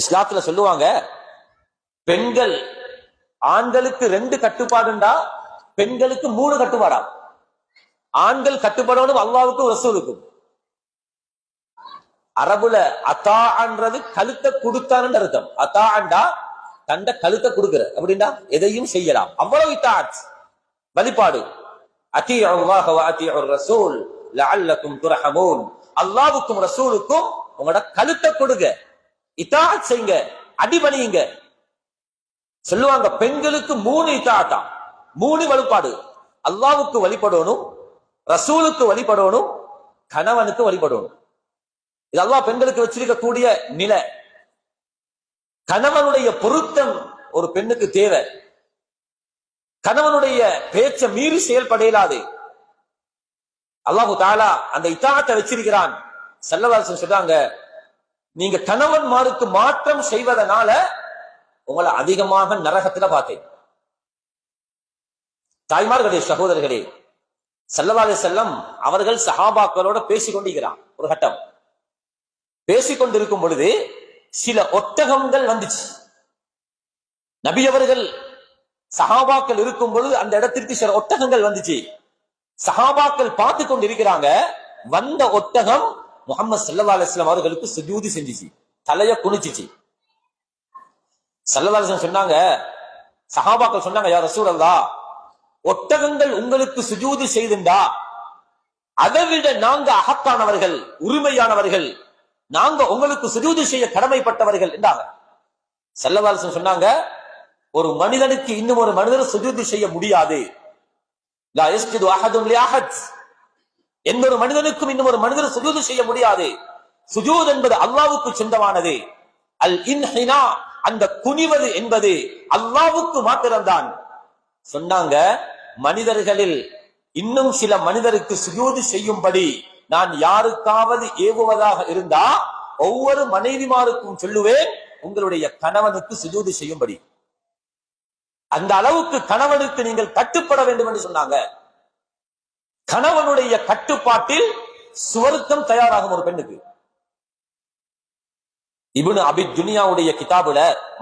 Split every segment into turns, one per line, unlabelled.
இஸ்லாத்துல சொல்லுவாங்க பெண்கள் ஆண்களுக்கு ரெண்டு கட்டுப்பாடுண்டா பெண்களுக்கு மூணு கட்டுப்பாடா? ஆண்கள் கட்டுப்படணும் அல்லாவுக்கும் ரசூலுக்கும். அரபுல அத்தான்றது கழுத்தை கொடுத்தான்னு அர்த்தம். அத்தாண்டா தண்ட கழுத்தை கொடுக்கிற. அப்படின்னா எதையும் செய்யலாம். அவ்வளவு இத்தாட் வழிபாடு. அத்தி அல்லாஹ் அதி ரசூல் அல்லாவுக்கும் ரசூலுக்கும் உங்களோட கழுத்தை கொடுங்க. இத்தாத் செய்யுங்க அடிபணியுங்க. சொல்லுவாங்க பெண்களுக்கு மூணு இத்தாத்தா மூணு வழிபாடு. அல்லாவுக்கு வழிபடணும் ரசூலுக்கு வழிபடணும் கணவனுக்கு வழிபடணும். இது அல்லாஹ் பெண்களுக்கு வச்சிருக்கக்கூடிய நிலை. கணவனுடைய பொருத்தம் ஒரு பெண்ணுக்கு தேவை. கணவனுடைய பேச்சை மீறி செயல்படையலாது அல்லாஹு தாலா அந்த இத்தாத்தை வச்சிருக்கிறான். செல்லவாசன் சொல்றாங்க நீங்க கணவன்மாருக்கு மாற்றம் செய்வதனால உங்களை அதிகமாக நரகத்துல பார்த்தேன். தாய்மார்களே சகோதரர்களே செல்லவாத செல்லம் அவர்கள் சஹாபாக்களோட பேசிக்கொண்டிருக்கிறான். ஒரு கட்டம். பேசிக்கொண்டிருக்கும் பொழுது சில ஒட்டகங்கள் வந்துச்சு. நபி அவர்கள் சஹாபாக்கள் இருக்கும் பொழுது அந்த இடத்திற்கு சில ஒட்டகங்கள் வந்துச்சு. சஹாபாக்கள் பார்த்து கொண்டிருக்கிறாங்க வந்த ஒட்டகம் முகமது சல்லா அலிஸ்லாம் அவர்களுக்கு சுஜூதி செஞ்சுச்சு. தலைய குனிச்சிச்சு. சல்லா அலிஸ்லாம் சொன்னாங்க சஹாபாக்கள் சொன்னாங்க யார் ரசூலல்லா ஒட்டகங்கள் உங்களுக்கு சுஜூதி செய்துண்டா. அதை விட நாங்க அகத்தானவர்கள் உரிமையானவர்கள். நாங்க உங்களுக்கு சுஜூதி செய்ய கடமைப்பட்டவர்கள் என்றாங்க. செல்லவாலசன் சொன்னாங்க ஒரு மனிதனுக்கு இன்னும் ஒரு மனிதர் சுஜூதி செய்ய முடியாது. எந்த ஒரு மனிதனுக்கும் இன்னும் ஒரு மனிதர் சுஜூது செய்ய முடியாது. சுஜூத் என்பது அல்லாவுக்கு சொந்தமானது. அல் இன்ஹினா அந்த குனிவது என்பது அல்லாவுக்கு மாத்திரம்தான். சொன்னாங்க மனிதர்களில் இன்னும் சில மனிதருக்கு சுஜூது செய்யும்படி நான் யாருக்காவது ஏவுவதாக இருந்தா ஒவ்வொரு மனைவிமாருக்கும் சொல்லுவேன் உங்களுடைய கணவனுக்கு சுஜூது செய்யும்படி. அந்த அளவுக்கு கணவனுக்கு நீங்கள் கட்டுப்பட வேண்டும் என்று சொன்னாங்க. கணவனுடைய கட்டுப்பாட்டில் சுவருக்கம் தயாராகும் ஒரு பெண்ணுக்கு. இபுன் அபி துனியாவுடைய கிதாபுல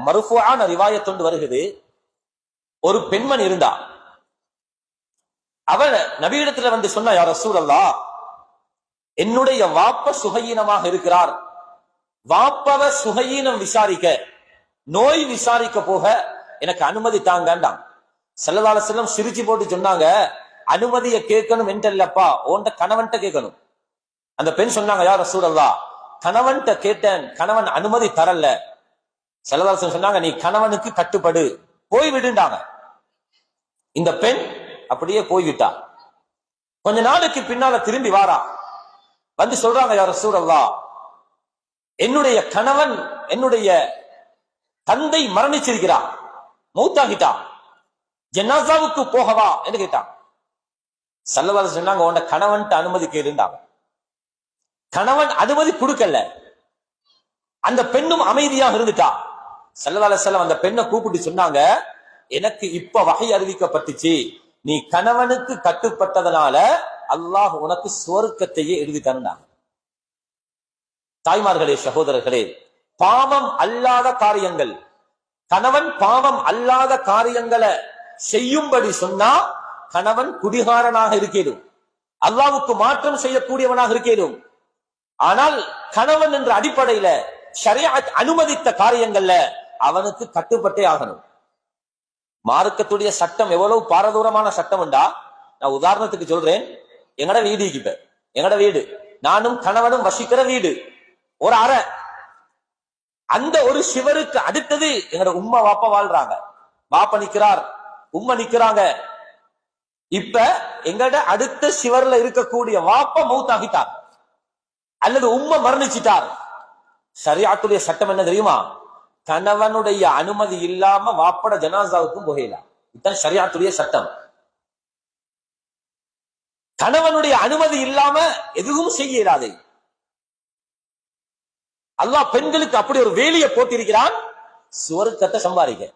மருஃபுவான ரிவாயத்தொண்டு வருகிறது. ஒரு பெண்மன் இருந்தா அவள் நபியிடத்துல வந்து சொன்ன யார் சூழல்லா என்னுடைய வாப்ப சுகையீனமாக இருக்கிறார். வாப்பவ சுகையீனம் விசாரிக்க நோய் விசாரிக்க போக எனக்கு அனுமதி தாங்கண்டாம். செல்லதால செல்லம் சிரிச்சு போட்டு சொன்னாங்க அனுமதியை கேட்கணும் என்றல்லப்பா உன்ட கணவன்கிட்ட கேட்கணும். அந்த பெண் சொன்னாங்க யார் சூழல்லா கணவன்கிட்ட கேட்டேன் கணவன் அனுமதி தரல. செலவரசன் சொன்னாங்க நீ கணவனுக்கு கட்டுப்படு போய் விடுண்டாங்க இந்த பெண் அப்படியே போய்விட்டா கொஞ்ச நாளைக்கு பின்னால திரும்பி வாரா. வந்து சொல்றாங்க யார சூழல்லா என்னுடைய கணவன் என்னுடைய தந்தை மரணிச்சிருக்கிறார் மௌத்தாகிட்டா ஜென்னாசாவுக்கு போகவா? என்று கேட்டான் சல்லவாத சொன்னாங்க உன்ட கணவன்ட்டு அனுமதி கேளுண்டாங்க கணவன் அனுமதி கொடுக்கல. அந்த பெண்ணும் அமைதியாக இருந்துட்டா. சல்லவால செல்லம் அந்த பெண்ணை கூப்பிட்டு சொன்னாங்க எனக்கு இப்ப வகை அறிவிக்கப்பட்டுச்சு. நீ கணவனுக்கு கட்டுப்பட்டதனால அல்லாஹ் உனக்கு சுவர்க்கத்தையே எழுதி தந்தாங்க தாய்மார்களே சகோதரர்களே பாவம் அல்லாத காரியங்கள். கணவன் பாவம் அல்லாத காரியங்களை செய்யும்படி சொன்னா கணவன் குடிகாரனாக இருக்கேனும் அல்லாவுக்கு மாற்றம் செய்யக்கூடியவனாக இருக்கேனும் ஆனால் கணவன் என்ற அடிப்படையில ஷரியாத் அனுமதித்த காரியங்கள்ல அவனுக்கு கட்டுப்பட்டே ஆகணும். மார்க்கத்துடைய சட்டம் எவ்வளவு பாரதூரமான சட்டம் நான் உதாரணத்துக்கு சொல்றேன். எங்கட வீடு இப்ப எங்கட வீடு? நானும் கணவனும் வசிக்கிற வீடு. ஒரு அறை. அந்த ஒரு சிவருக்கு அடுத்தது எங்கட உம்மா வாப்பா வாழ்றாங்க. வாப்ப நிக்கிறார். உம்மா நிக்கிறாங்க. இப்ப எங்கட அடுத்த சிவர்ல இருக்கக்கூடிய வாப்ப மௌத்தாகிட்டார். அல்லது உம்ம மரணிச்சிட்டார். சரியாத்துடைய சட்டம் என்ன தெரியுமா? கணவனுடைய அனுமதி இல்லாம வாப்பட ஜனாசாவுக்கும் புகையலாம் இதுதான் சரியாத்துடைய சட்டம். கணவனுடைய அனுமதி இல்லாம எதுவும் செய்ய இயலாது. அல்லாஹ் பெண்களுக்கு அப்படி ஒரு வேலியை போட்டிருக்கிறான். சுவர்க்கத்தை சம்பாதிக்க.